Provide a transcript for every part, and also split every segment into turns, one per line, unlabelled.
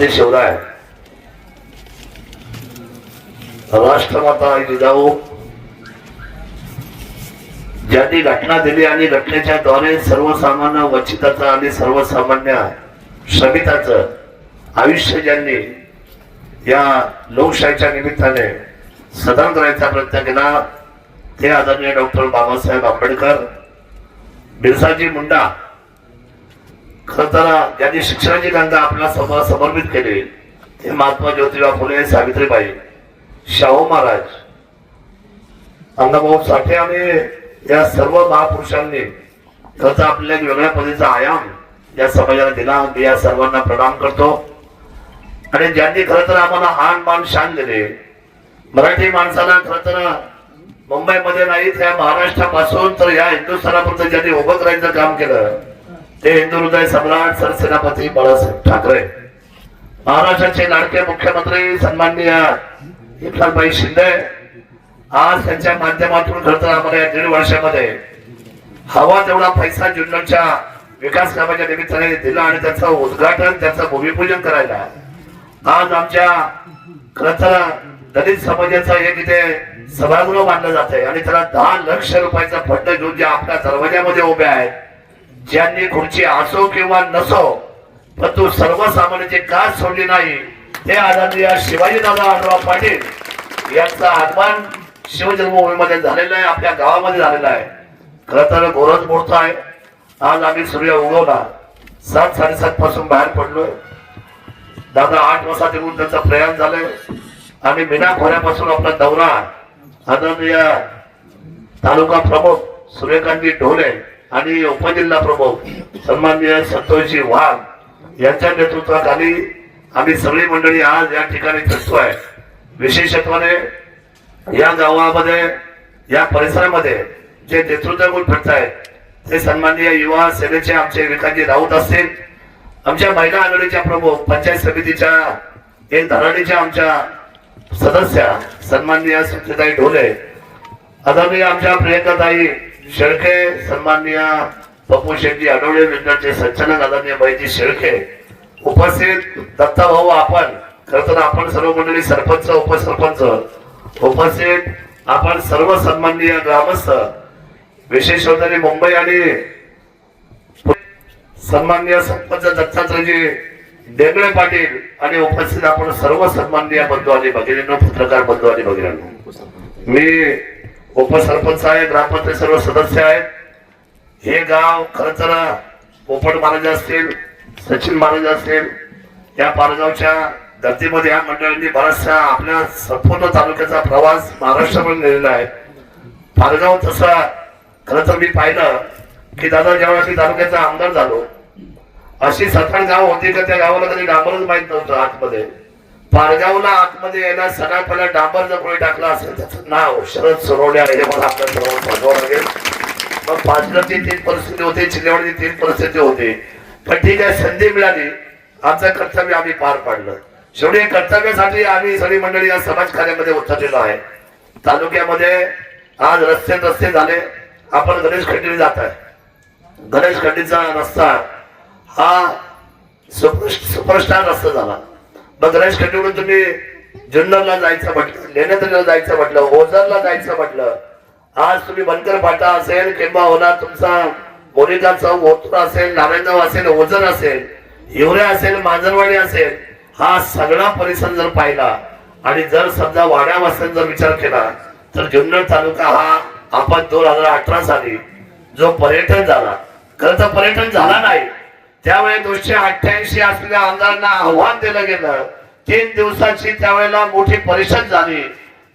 छत्रपती आहे. राष्ट्रमाता जिजाऊ ज्यांनी घटना दिली आणि घटनेच्या द्वारे सर्वसामान्य वंचिताचं आणि सर्वसामान्य श्रमिकाचं आयुष्य ज्यांनी या लोकशाहीच्या निमित्ताने सदन करायचा प्रयत्न केला ते आदरणीय डॉक्टर बाबासाहेब आंबेडकर बिरसाजी मुंडा खर तर ज्यांनी शिक्षणाची कांदा आपल्यासमोर समर्पित केले ते महात्मा ज्योतिबा फुले सावित्रीबाई शाहू महाराज अण्णाभाऊ साठे आणि या सर्व महापुरुषांनी खरं आपल्या एक वेगळ्या पद्धतीचा आयाम या समाजाला दिला. मी या सर्वांना प्रणाम करतो. आणि ज्यांनी खरं तर आम्हाला हान मान शान दिले मराठी माणसाला खरं तर मुंबईमध्ये नाही त्या महाराष्ट्रापासून तर या हिंदुस्थानापर्यंत ज्यांनी उभं करायचं काम केलं ते हिंदू हृदय सम्राट सरसेनापती बाळासाहेब ठाकरे. महाराष्ट्राचे लाडके मुख्यमंत्री सन्माननीय एकनाथभाई शिंदे. आज त्यांच्या माध्यमातून खरं आम्हाला या दीड वर्षामध्ये हवा तेवढा पैसा जुन्नरच्या विकास कामाच्या निमित्ताने दिला आणि त्याचं उद्घाटन त्याचं भूमिपूजन करायला. आज आमच्या खरं दलित समाजाचं एक इथे सभागृह मानलं जात आहे आणि त्याला दहा लक्ष रुपयाचा फंड घेऊन जे आपल्या दरवाज्यामध्ये उभे आहेत ज्यांनी खुर्ची असो किंवा नसो परंतु सर्वसामान्याची का सोडली नाही. हे आदरणीय शिवाजीदादा आढळराव पाटील यांचा आगमन शिवजन्मभूमीमध्ये झालेलं आहे आपल्या गावामध्ये झालेलं आहे. खरं तर गोरज मोठा आहे. आज आम्ही सूर्य उगवला. सात साडेसात पासून बाहेर पडलोय. दादा आठ वाजता येऊन त्यांचं प्रयाण झालंय. आणि मीना खोऱ्यापासून आपला दौरा आदरणीय तालुका प्रमुख सूर्यकांती ढोले आणि उपजिल्हा प्रमुख सन्माननीय संतोषजी वाघ यांच्या नेतृत्वाखाली आम्ही सगळी मंडळी आज या ठिकाणी फिरतो आहे विशेषत्वाने या गावामध्ये या परिसरामध्ये जे नेतृत्व गुण आहेत ते सन्माननीय युवा सेनेचे आमचे विकासजी राऊत असतील आमच्या महिला आघाडीच्या प्रमुख पंचायत समितीच्या एक धराडीच्या आमच्या सदस्या सन्माननीय सुचिताई ढोले आदरणीय आमच्या प्रियंकाताई शेळके सन्माननीय पप्पू शेट्टी आठवडे विंडरचे संचालक आदरणीय माहिती शेळके उपस्थित दत्ताभाऊ आपण खरं तर आपण सर्व मंडळी सरपंच उपसरपंच उपस्थित आपण सर्व सन्माननीय ग्रामस्थ विशेष होते मुंबई आणि सन्माननीय सरपंच दत्तात्रयजी डेगळे पाटील आणि उपस्थित आपण सर्व सन्माननीय बंधू आणि भगिनींनो पत्रकार बंधू आणि भगिनींनो. मी उपसरपंच आहे ग्रामपंचायत सर्व सदस्य आहेत. हे गाव खर तर पोपट महाराज असतील सचिन महाराज असतील या पारगावच्या धर्तीमध्ये या मंडळांनी बराचसा आपल्या संपूर्ण तालुक्याचा प्रवास महाराष्ट्रामध्ये नेलेला आहे. पारगाव तसा खरं तर मी पाहिलं की दादा ज्यावेळेस मी तालुक्याचा आमदार झालो अशी सतरा गाव होती का त्या गावाला कधी डांबरच माहीत नव्हतं आतमध्ये. पारगावला आतमध्ये यायला सगळ्यात पहिला डांबर जर कोणी टाकला असेल त्याचं नाव शरद सोनवणे आहे मला आपल्या सर्व पाठवावं लागेल. मग पाचगडची तीन परिस्थिती होती चिल्लेवाडीची तीन परिस्थिती होती. पण ठीक आहे संधी मिळाली. आमचं कर्तव्य आम्ही पार पाडलं. शेवटी कर्तव्यासाठी आम्ही सगळी मंडळी या समाज कार्यामध्ये उतरलेलो आहे. तालुक्यामध्ये आज रस्ते रस्ते झाले. आपण गणेश खंडीने जात आहे. गणेश खंडीचा रस्ता हा सुपर सुपरस्टार रस्ता झाला. मग गणेश तुम्ही जुन्नरला जायचं म्हटलं लेण्याद्रीला जायचं म्हटलं ओझरला जायचं म्हटलं. आज तुम्ही बनकर फाटा असेल किंवा होणार तुमचा मोनिका चौक ओतूर असेल नारायणगाव असेल ओझर असेल हिवरे असेल मांजरवाडी असेल हा सगळा परिसर जर पाहिला आणि जर समजा वाड्या जर विचार केला तर जुन्नर तालुका हा आपण दोन हजार अठरा साली जो पर्यटन झाला खरं तर पर्यटन झाला नाही त्यामुळे दोनशे अठ्ठ्याऐंशी असलेल्या आमदारांना आव्हान दिलं गेलं तीन दिवसाची त्यावेळेला मोठी परिषद झाली.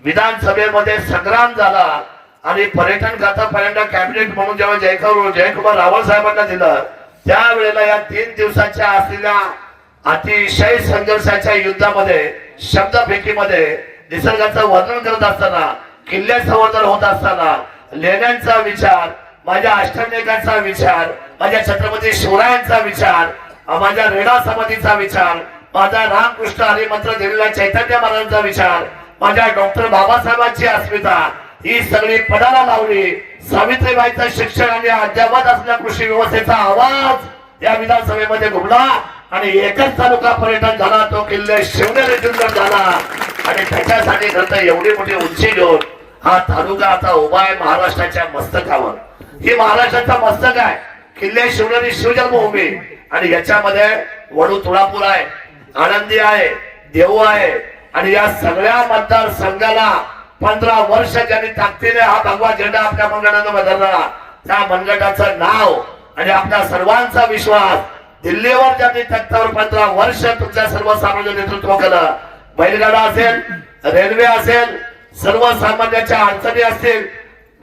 विधानसभेमध्ये संग्राम झाला आणि पर्यटन खाता पहिल्यांदा कॅबिनेट म्हणून जेव्हा जयकुमार जयकुमार रावळ साहेबांना दिलं त्यावेळेला या तीन दिवसाच्या असलेल्या अतिशय संघर्षाच्या युद्धामध्ये शब्दफेकीमध्ये निसर्गाचं वर्णन करत असताना किल्ले संवर्धन होत असताना लेण्यांचा विचार माझ्या अष्टनेकांचा विचार माझ्या छत्रपती शिवरायांचा विचार माझ्या रेडा समाधीचा विचार माझा रामकृष्ण हरिमंत्र दिलेला चैतन्य महाराजांचा विचार माझ्या डॉक्टर बाबासाहेबांची अस्मिता ही सगळी पदाला लावली. सावित्रीबाईचं शिक्षण आणि अद्यावत असलेल्या कृषी व्यवस्थेचा आवाज या विधानसभेमध्ये घुमला आणि एकच तालुका पर्यटन झाला तो किल्ले शिवनेरी जिल्ह्यात झाला. आणि त्याच्यासाठी खरं एवढी मोठी उंची घेऊन हा तालुका आता उभा आहे महाराष्ट्राच्या मस्तकावर. ही महाराष्ट्राचा मस्तक आहे. किल्ले शिवनेरी शिवजन्मभूमी. आणि याच्यामध्ये वडू तुळापूर आहे. आनंदी आहे देऊ आहे. आणि या सगळ्या मतदारसंघाला पंधरा वर्ष ज्यांनी ताकदीने हा भगवा झेंडा आपल्या मनगटानं बदलला. त्या मनगटाचं नाव आणि आपल्या सर्वांचा विश्वास दिल्लीवर ज्यांनी तख्तावर पंधरा वर्ष तुमच्या सर्वसामान्य नेतृत्व केलं. बैलगाडा असेल रेल्वे असेल सर्वसामान्यांच्या अडचणी असतील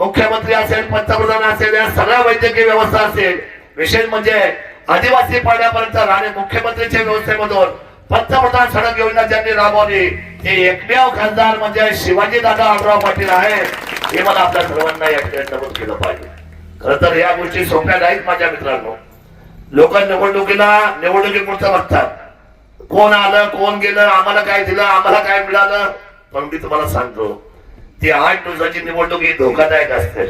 मुख्यमंत्री असेल पंतप्रधान असेल या सगळ्या वैद्यकीय व्यवस्था असेल विशेष म्हणजे आदिवासी पाण्यापर्यंत राणे मुख्यमंत्रीच्या व्यवस्थेमधून पंतप्रधान सडक योजना ज्यांनी राबवली हे एकमेव खासदार म्हणजे शिवाजी दादा आमराव पाटील आहे हे मला आपल्या सर्वांना या ठिकाणी नमूद केलं पाहिजे. खर तर या गोष्टी सोप्या नाहीत माझ्या मित्रांनो. लोक निवडणुकीला निवडणुकीपुढचं बघतात. कोण आलं कोण गेलं आम्हाला काय दिलं आम्हाला काय मिळालं? पण मी तुम्हाला सांगतो ती आठ दिवसाची निवडणूक ही धोकादायक असते.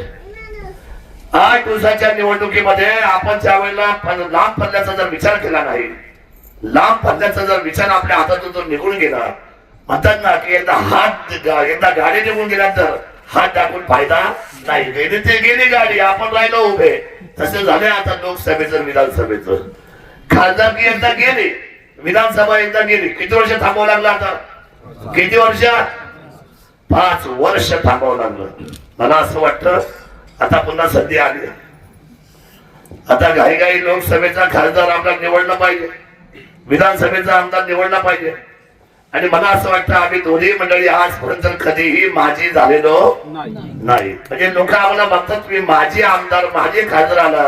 आठ दिवसाच्या निवडणुकीमध्ये आपण ज्या वेळेला लांब पल्ल्याचा जर विचार केला नाही लांब पल्ल्याचा जर विचार आपल्या हातातून जर निघून गेला म्हणतात ना की एकदा हात एकदा गाडी निघून गेल्यानंतर हात टाकून फायदा नाही. गेले ते गेली गाडी आपण राहिलो उभे. तसे झाले आता लोकसभेचं विधानसभेचं. खासदारकी एकदा गेली विधानसभा एकदा गेली किती वर्ष थांबावं लागलं आता? किती वर्ष? पाच वर्ष थांबावं लागलं. मला असं वाटतं आता पुन्हा संधी आली. आता घाई घाई लोकसभेचा खासदार आपला निवडला पाहिजे. विधानसभेचा आमदार निवडला पाहिजे. आणि मला असं वाटतं आम्ही दोन्ही मंडळी आजपर्यंत कधीही माझी झालेलो नाही. म्हणजे लोक आम्हाला बघतात की माझी आमदार माझे खासदार आला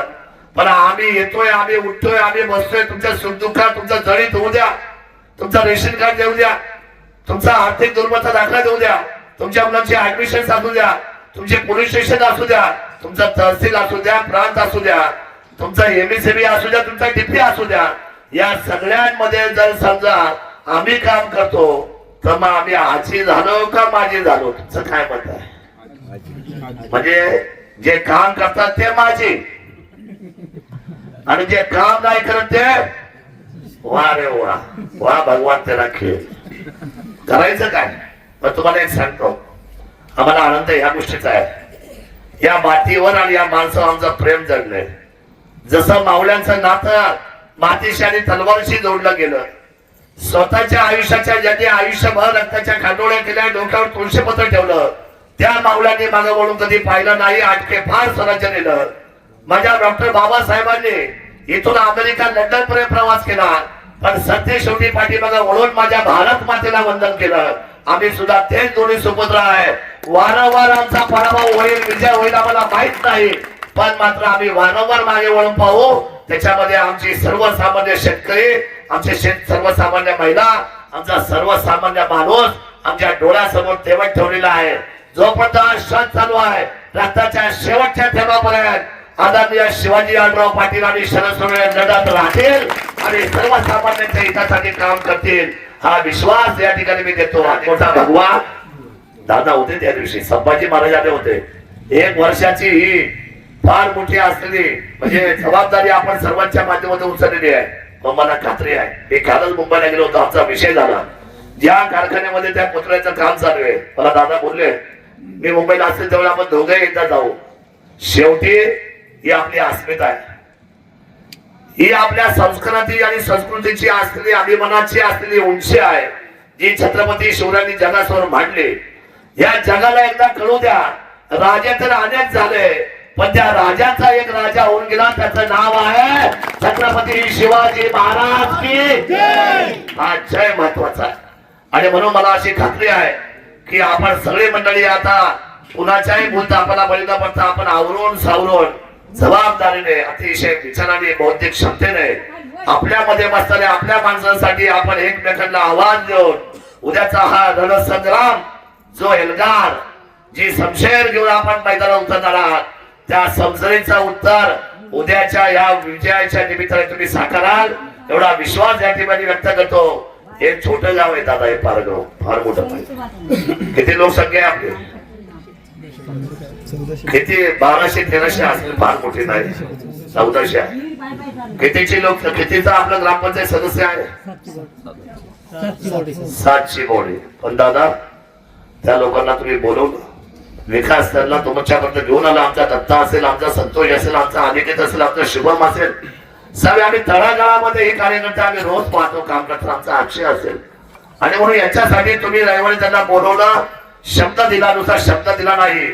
पण आम्ही येतोय आम्ही उठतोय आम्ही बसतोय. तुमच्या सुखदुःखात तुमचा जळीत होऊ द्या तुमचा रेशन कार्ड देऊ द्या तुमचा आर्थिक दुर्बलता दाखला देऊ द्या तुमच्या मुलांचे ऍडमिशन असू द्या तुमचे पोलीस स्टेशन असू द्या तुमचा तहसील असू द्या प्रांत असू द्या तुमचा एमएसएबी असू द्या तुमचा डीपी असू द्या या सगळ्यांमध्ये जर समजा आम्ही काम करतो तर मग आम्ही आजी झालो का माझी झालो? तुमचं काय मत आहे? म्हणजे जे काम करतात ते माझे आणि जे काम नाही करत ते वा रे वा. वा भगवान त्याला खेळ. करायचं काय? पण तुम्हाला एक सांगतो. आम्हाला आनंद या गोष्टीचा आहे. या मातीवर आणि या माणसावर आमचं प्रेम जडलंय. जसं मावळ्यांचं नातं मातीशी आणि तलवारशी जोडलं गेलं. स्वतःच्या आयुष्याच्या ज्यांनी आयुष्यभर रक्ताच्या खांडोळ्या केल्या डोक्यावर तुळशी पत्र ठेवलं. त्या माऊलांनी माझं वळून कधी पाहिलं नाही आटके फार स्वराज्य नेलं. माझ्या डॉक्टर बाबासाहेबांनी इथून अमेरिका लंडन पर्यंत प्रवास केला. पण सत्य शेवटी पाठीमागं वळून माझ्या भारत मातेला वंदन केलं. आम्ही सुद्धा तेच दोन्ही सुपुत्र आहे. वारंवार आमचा पराभव होईल विजय होईल आम्हाला माहीत नाही. पण मात्र आम्ही वारंवार मागे वळून पाहू त्याच्यामध्ये आमची सर्वसामान्य शेतकरी आमचे शेत सर्वसामान्य महिला आमचा सर्वसामान्य माणूस आमच्या डोळ्यासमोर तेवट ठेवलेला आहे. जोपर्यंत क्षण चालू आहे रक्ताच्या शेवटच्या थेंबापर्यंत आदरणीय शिवाजी आडराव पाटील आणि शरद सोनवणे लढत राहतील आणि सर्वसामान्यांच्या हितासाठी काम करतील. हा विश्वास या ठिकाणी मी देतो. मोठा भगवा दादा होते त्या दिवशी संभाजी महाराज आले होते. एक वर्षाची ही फार मोठी असलेली म्हणजे जबाबदारी आपण सर्वांच्या माध्यमातून उचललेली आहे. मग मला खात्री आहे. मी कालच मुंबईला गेलो होतो. आमचा विषय झाला. ज्या कारखान्यामध्ये त्या पुतळ्याचं काम चालू आहे. मला दादा बोलले मी मुंबईला असेल तेव्हा आपण दोघे एकदा जाऊ. शेवटी ही आपली अस्मिता आहे. ही आपल्या संस्कृती आणि संस्कृतीची असलेली अभिमानाची असलेली उंची आहे जी छत्रपती शिवरायांनी जगासमोर मांडली. या जगाला एकदा कळू द्या. राजा तर अनेक झाले. पण त्या राजाचा एक राजा होऊन गेला त्याचं नाव आहे छत्रपती शिवाजी महाराज की हा जय महत्त्वाचा आहे. आणि म्हणून मला अशी खात्री आहे की आपण सगळी मंडळी आता कुणाच्याही बोलता आपल्याला बळी न पडता आपण आवरून सावरून जबाबदारीने अतिशय विचाराने बौद्धिक क्षमतेने आपल्यामध्ये बसणाऱ्या आपल्या माणसांसाठी आपण एकमेकांना आव्हान देऊन उद्याचा हा रणसंग्राम जो एल्गार जी समशेर घेऊन आपण मैदानात उतरणार आहात त्या समजरीचं उत्तर उद्याच्या या विजयाच्या निमित्ताने तुम्ही साकाराल एवढा विश्वास या ठिकाणी व्यक्त करतो. हे छोटं गाव आहे दादा हे पारगाव फार मोठं किती लोकसंख्या आहे आपली? किती? बाराशे तेराशे असेल फार मोठी नाही. चौदाशे आहे. कितीचे लोक कितीचा आपलं ग्रामपंचायत सदस्य आहे? सातशे. बोडी पण दादा त्या लोकांना तुम्ही बोलवलं. विकास त्यांना तुमच्यापर्यंत घेऊन आला आमचा दत्ता असेल आमचा संतोष असेल आमचा अनिकेत असेल आमचा शुभम असेल. सर्व आम्ही तळागाळामध्ये हे कार्यकर्ते आम्ही रोज पाहतो काम करतो आमचा अक्षय असेल. आणि म्हणून याच्यासाठी तुम्ही रविवारी त्यांना बोलवलं शब्द दिला नुसार शब्द दिला नाही.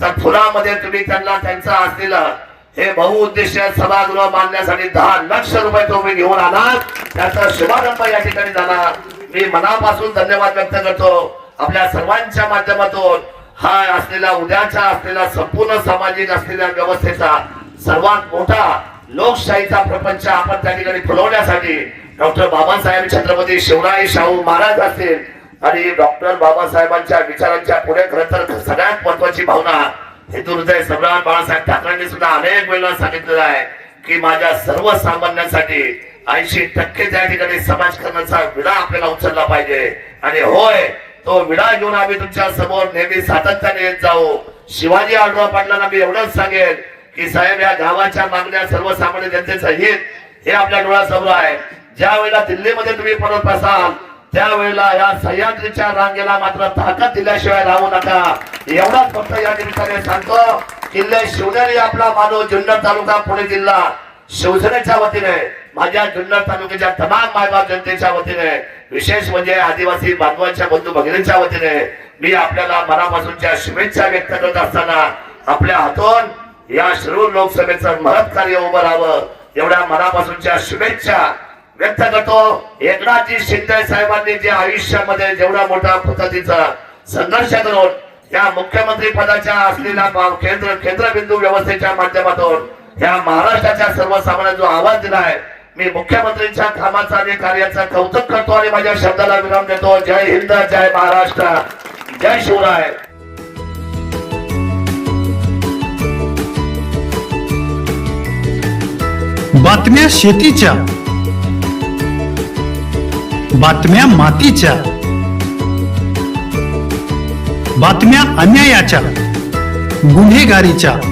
तर फुलामध्ये तुम्ही त्यांना त्यांचा असलेलं हे बहुउद्देशीय सभागृह बांधण्यासाठी दहा लक्ष रुपये तुम्ही घेऊन आलात. त्याचा शुभारंभ या ठिकाणी झाला. मी मनापासून धन्यवाद व्यक्त करतो. आपल्या सर्वांच्या माध्यमातून हा असलेला उद्याचा असलेला संपूर्ण सामाजिक असलेल्या व्यवस्थेचा सर्वात मोठा लोकशाहीचा प्रपंच आपण त्या ठिकाणी फुलवण्यासाठी डॉक्टर बाबासाहेब छत्रपती शिवराय शाहू महाराज असतील आणि डॉक्टर बाबासाहेबांच्या विचारांच्या पुढे खरं तर सगळ्यात महत्वाची भावना हेतू हृदय सम्राट बाळासाहेब ठाकरेंनी सुद्धा अनेक वेळेला सांगितलेलं आहे की माझ्या सर्वसामान्यांसाठी ऐंशी टक्के त्या ठिकाणी समाजकारणाचा विडा आपल्याला उचलला पाहिजे. आणि होय तो विडा घेऊन आम्ही तुमच्यासमोर नेहमी सातत्याने येत जाऊ. शिवाजी आढळराव पाटलांना मी एवढंच सांगेन की साहेब या गावाच्या मागण्या सर्वसामान्य जनतेचं हित हे आपल्या डोळ्यासमोर आहे. ज्या वेळेला दिल्लीमध्ये तुम्ही परत असाल त्यावेळेला या सह्याद्रीच्या रांगेला मात्र ताकद दिल्याशिवाय राहू नका. एवढाच फक्त या निमित्ताने सांगतो किल्ले शिवनेरी आपला मानव जुन्नर तालुका पुणे जिल्हा शिवसेनेच्या वतीने. माझ्या जुन्नर तालुक्याच्या तमाम मायबाप जनतेच्या वतीने विशेष म्हणजे आदिवासी बांधवांच्या बंधू भगिनींच्या वतीने मी आपल्याला मनापासूनच्या शुभेच्छा व्यक्त करत असताना आपल्या हातून या शिरूर लोकसभेचं महत् कार्य उभं राहावं एवढ्या मनापासूनच्या शुभेच्छा व्यक्त करतो. एकनाथजी शिंदे साहेबांनी जे आयुष्यामध्ये जेवढा मोठा पद्धतीचा संघर्ष करून या मुख्यमंत्री पदाच्या असलेल्या केंद्र केंद्रबिंदू व्यवस्थेच्या माध्यमातून या महाराष्ट्राच्या सर्वसामान्य जो आवाज दिला आहे मी मुख्यमंत्रीच्या कामाचा आणि कार्याचा कौतुक करतो आणि माझ्या शब्दाला विराम देतो. जय हिंद जय महाराष्ट्र. जय शिवराय.
बातम्या शेतीच्या. बातम्या मातीच्या. बातम्या अन्यायाच्या. गुन्हेगारीच्या.